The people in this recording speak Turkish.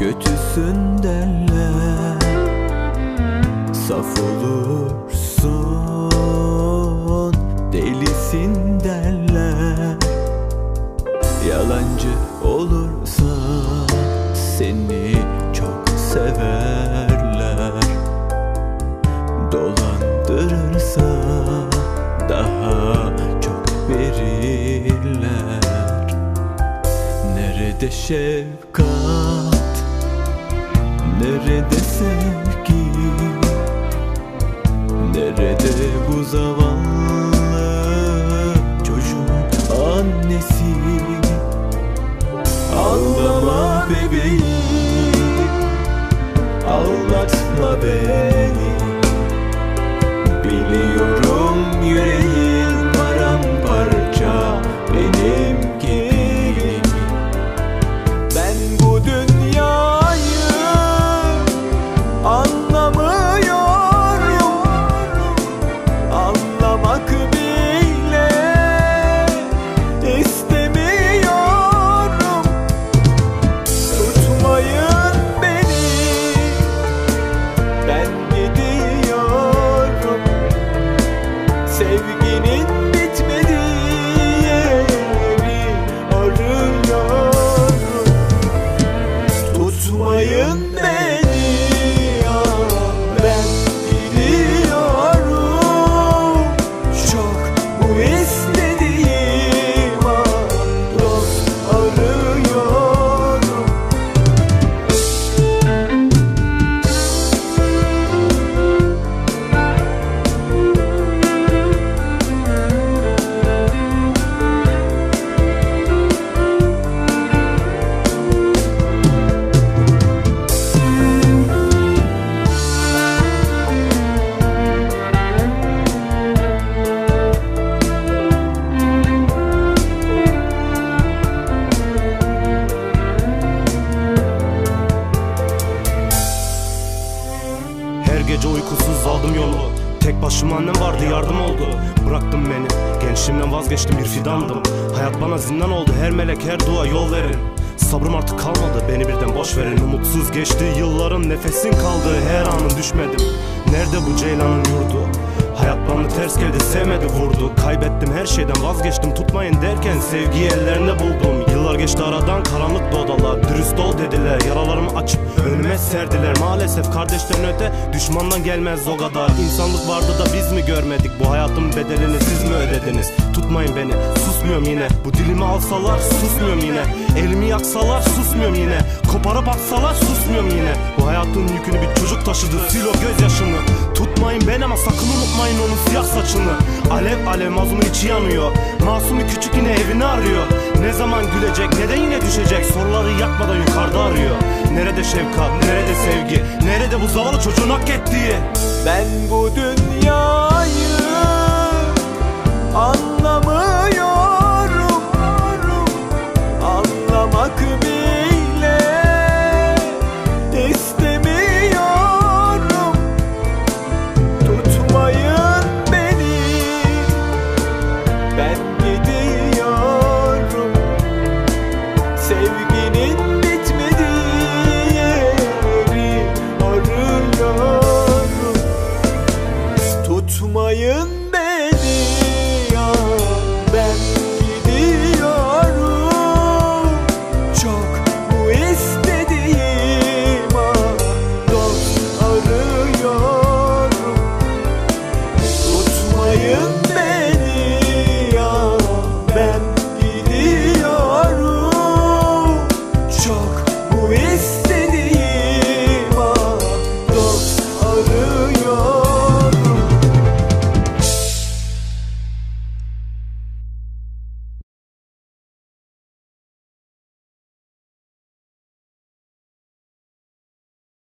Kötüsün derler. Saf olursun Delisin derler. Yalancı olursa Seni çok severler. Dolandırırsa Daha çok verirler. Nerede şefkat? Nerede sevgi Nerede bu zavallı çocuğun annesi? Ağlama bebeğim Ağlatma beni gece uykusuz aldım yolu. Tek başıma annem vardı yardım oldu. Bıraktım beni. Gençliğimden vazgeçtim bir fidandım. Hayat bana zindan oldu. Her melek her dua yol verin. Sabrım artık kalmadı. Beni birden boş verin. Umutsuz geçti yılların. Nefesin kaldı. Her anın düşmedim. Nerede bu ceylanın yurdu? Hayat bana ters geldi sevmedi vurdu. Kaybettim her şeyden vazgeçtim. Tutmayın derken Sevgiyi ellerinde buldum. Yıllar geçti aradan karanlık odalar Dürüst ol dediler yaralarımı açıp önüme serdiler. Maalesef kardeşten öte düşmandan gelmez o kadar. İnsanlık vardı da biz mi görmedik? Bu hayatın bedelini siz mi ödediniz? Tutmayın beni susmuyorum yine. Bu dilimi alsalar susmuyorum yine. Elimi yaksalar susmuyorum yine. Koparıp atsalar susmuyorum yine. Bu hayatın yükünü bir çocuk taşıdı. Sil o gözyaşını. Tutmayın beni ama sakın unutmayın onun siyah saçını. Alev alev mazlumun içi yanıyor. Masumi küçük yine evini arıyor. Ne zaman gülecek neden yine düşecek? Soruları yakmadan yukarıda arıyor Nerede şefkat nerede sevgi? Nerede bu zavallı çocuğun hak ettiği? Ben bu dünyayı anlamıyorum